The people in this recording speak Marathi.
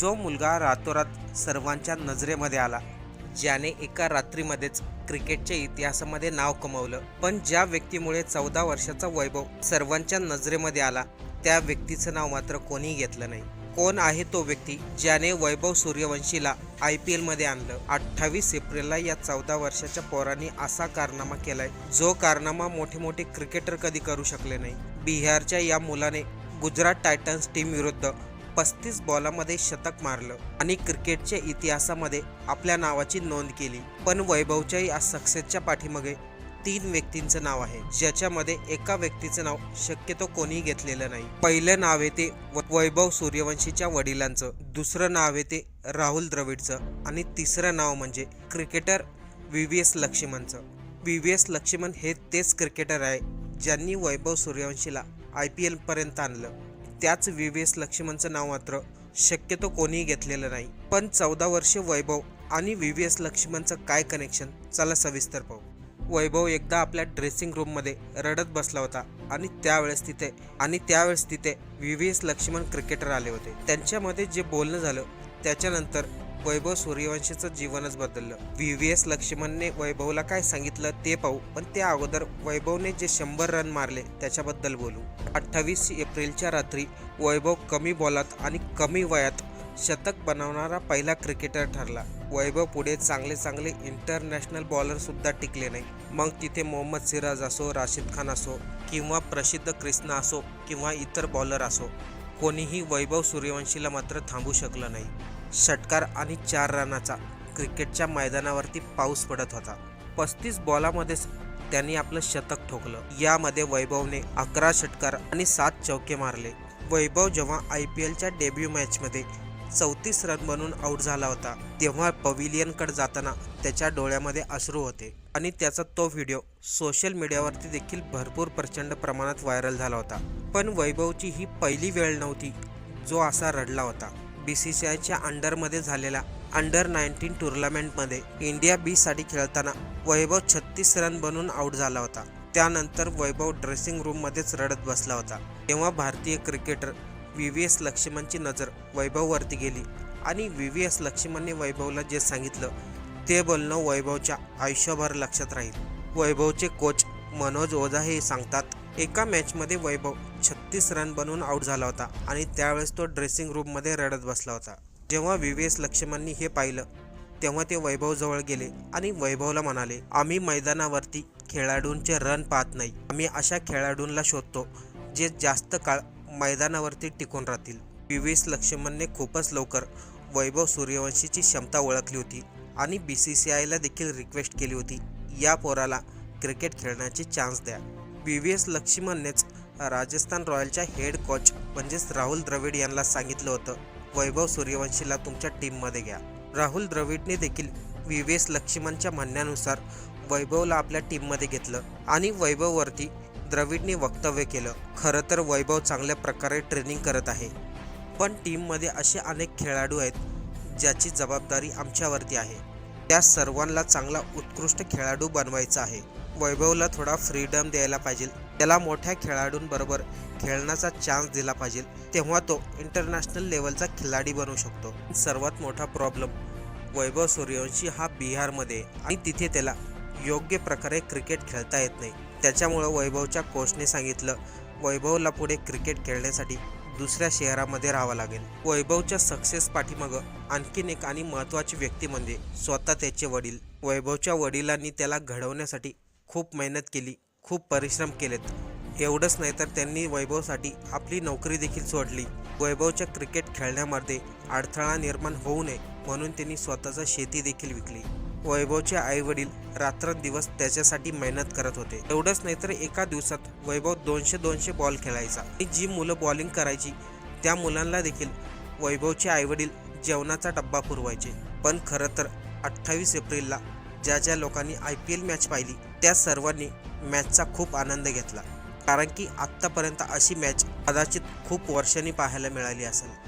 जो मुलगा रातोरात सर्वांच्या नजरेमध्ये आला ज्याने एका रात्रीमध्येच क्रिकेटच्या इतिहासामध्ये नाव कमवलं. पण ज्या व्यक्तीमुळे चौदा वर्षाचा वैभव सर्वांच्या नजरेमध्ये आला त्या व्यक्तीचं नाव मात्र कोणी घेतलं नाही. कोण आहे तो व्यक्ती ज्याने वैभव सूर्यवंशीला आय पी एलमध्ये आणलं? अठ्ठावीस एप्रिलला या चौदा वर्षाच्या पोरांनी असा कारनामा केलाय जो कारनामा मोठे मोठे क्रिकेटर कधी करू शकले नाही. बिहारच्या या मुलाने गुजरात टायटन्स टीम विरुद्ध पस्तीस बॉलामध्ये शतक मारलं आणि क्रिकेटच्या इतिहासामध्ये आपल्या नावाची नोंद केली. पण वैभवच्या या सक्सेसच्या पाठीमागे तीन व्यक्तींचं नाव आहे. ज्याच्यामध्ये एका व्यक्तीचं नाव शक्यतो कोणीही घेतलेलं नाही. पहिलं नाव आहे ते व- वैभव सूर्यवंशीच्या वडिलांचं. दुसरं नाव आहे ते राहुल द्रविडचं. आणि तिसरं नाव म्हणजे क्रिकेटर व्ही व्ही एस लक्ष्मणचं. व्ही व्ही एस लक्ष्मण हे तेच क्रिकेटर आहे ज्यांनी वैभव सूर्यवंशीला आय पी एलपर्यंत आणलं. त्याच व्ही व्ही एस लक्ष्मणचं नाव मात्र शक्यतो कोणीही घेतलेलं नाही. पण चौदा वर्षे वैभव आणि व्ही व्ही एस लक्ष्मणचं काय कनेक्शन चला सविस्तर पाहू. वैभव एकदा आपल्या ड्रेसिंग रूममध्ये रडत बसला होता आणि त्यावेळेस तिथे आणि त्यावेळेस तिथे V V S Laxman cricketer आले होते. त्यांच्यामध्ये जे बोलणं झालं त्याच्यानंतर वैभव सूर्यवंशीचं जीवनच बदललं. व्ही व्ही एस लक्ष्मणने वैभवला काय सांगितलं ते पाहू पण त्या अगोदर वैभवने जे शंभर रन मारले त्याच्याबद्दल बोलू. अठ्ठावीस एप्रिलच्या रात्री वैभव कमी बॉलात आणि कमी वयात शतक बनवणारा पहिला क्रिकेटर ठरला. वैभव पुढे चांगले चांगले इंटरनॅशनल बॉलर सुद्धा टिकले नाही. मग तिथे मोहम्मद सिराज असो राशिद खान असो किंवा प्रसिद्ध कृष्णा असो किंवा इतर बॉलर असो कोणीही वैभव सूर्यवंशीला मात्र थांबू शकलं नाही. षटकार आणि चार रनाचा. क्रिकेटच्या मैदानावरती पाऊस पडत होता. पस्तीस बॉलामध्येच त्यांनी आपलं शतक ठोकलं. यामध्ये वैभवने अकरा षटकार आणि सात चौके मारले. वैभव जेव्हा आय पी एलच्या डेब्यू मॅचमध्ये चौतीस रन बनून आऊट झाला होता तेव्हा पविलियनकडे जाताना त्याच्या डोळ्यामध्ये अश्रू होते आणि त्याचा तो व्हिडिओ सोशल मीडियावरती देखील भरपूर प्रचंड प्रमाणात व्हायरल झाला होता. पण वैभवची ही पहिली वेळ नव्हती जो असा रडला होता. बी सी सी आयच्या अंडरमध्ये झालेल्या अंडर नाईन्टीन टुर्नामेंटमध्ये इंडिया बीसाठी खेळताना वैभव छत्तीस रन बनून आऊट झाला होता. त्यानंतर वैभव ड्रेसिंग रूममध्येच रडत बसला होता. तेव्हा भारतीय क्रिकेटर व्ही व्ही एस लक्ष्मणची नजर वैभववरती गेली आणि व्ही व्ही एस लक्ष्मणने वैभवला जे सांगितलं ते बोलणं वैभवच्या आयुष्यभर लक्षात राहील. वैभवचे कोच मनोज ओझा हे सांगतात एका मॅचमध्ये वैभव छत्तीस रन बनवून आऊट झाला होता आणि त्यावेळेस तो ड्रेसिंग रूममध्ये रडत बसला होता. जेव्हा व्ही व्ही एस लक्ष्मणनी हे पाहिलं तेव्हा ते वैभवजवळ गेले आणि वैभवला म्हणाले आम्ही मैदानावरती खेळाडूंचे रन पाहत नाही. आम्ही अशा खेळाडूंना शोधतो जे जास्त काळ मैदानावरती टिकून राहतील. व्ही व्ही एस लक्ष्मणने खूपच लवकर वैभव सूर्यवंशीची क्षमता ओळखली होती आणि बी सी सी आयला देखील रिक्वेस्ट केली होती या पोराला क्रिकेट खेळण्याची चान्स द्या. व्ही व्ही एस लक्ष्मणनेच राजस्थान रॉयलच्या हेड कोच म्हणजेच राहुल द्रविड यांना सांगितलं होतं वैभव सूर्यवंशीला तुमच्या टीममध्ये घ्या. राहुल द्रविडने देखील व्ही. व्ही. एस. लक्ष्मणच्या म्हणण्यानुसार वैभवला आपल्या टीममध्ये घेतलं आणि वैभववरती द्रविडने वक्तव्य केलं. खरं तर वैभव चांगल्या प्रकारे ट्रेनिंग करत आहे पण टीममध्ये असे अनेक खेळाडू आहेत ज्याची जबाबदारी आमच्यावरती आहे. त्या सर्वांना चांगला उत्कृष्ट खेळाडू बनवायचा आहे. वैभवला थोडा फ्रीडम द्यायला पाहिजे त्याला मोठ्या खेळाडूंबरोबर खेळण्याचा चान्स दिला पाहिजे. तेव्हा तो इंटरनॅशनल लेवलचा खिलाडी बनू शकतो. सर्वात मोठा प्रॉब्लेम वैभव सूर्यवंशी हा बिहारमध्ये आणि तिथे त्याला योग्य प्रकारे क्रिकेट खेळता येत नाही. त्याच्यामुळं वैभवच्या कोचने सांगितलं वैभवला पुढे क्रिकेट खेळण्यासाठी दुसऱ्या शहरामध्ये राहावं लागेल. वैभवच्या सक्सेस पाठीमागं आणखीन एक आणि महत्त्वाची व्यक्ती म्हणजे स्वतः त्याचे वडील. वैभवच्या वडिलांनी त्याला घडवण्यासाठी खूप मेहनत केली. खूप परिश्रम केलेत. एवढंच नाही तर त्यांनी वैभवसाठी आपली नोकरी देखील सोडली. वैभवच्या क्रिकेट खेळण्यामध्ये अडथळा निर्माण होऊ नये म्हणून त्यांनी स्वतःचा शेती देखील विकली. वैभवचे आई वडील रात्रंदिवस त्याच्यासाठी मेहनत करत होते. एवढंच नाही तर एका दिवसात वैभव दोनशे दोनशे बॉल खेळायचा. आणि जी मुलं बॉलिंग करायची त्या मुलांना देखील वैभवचे आईवडील जेवणाचा डब्बा पुरवायचे. पण खरं तर अठ्ठावीस एप्रिलला ज्या ज्या लोकांनी आय पी एल मॅच पाहिली त्या सर्वांनी मॅचचा खूप आनंद घेतला. कारण की आत्तापर्यंत अशी मॅच कदाचित खूप वर्षांनी पाहायला मिळाली असेल.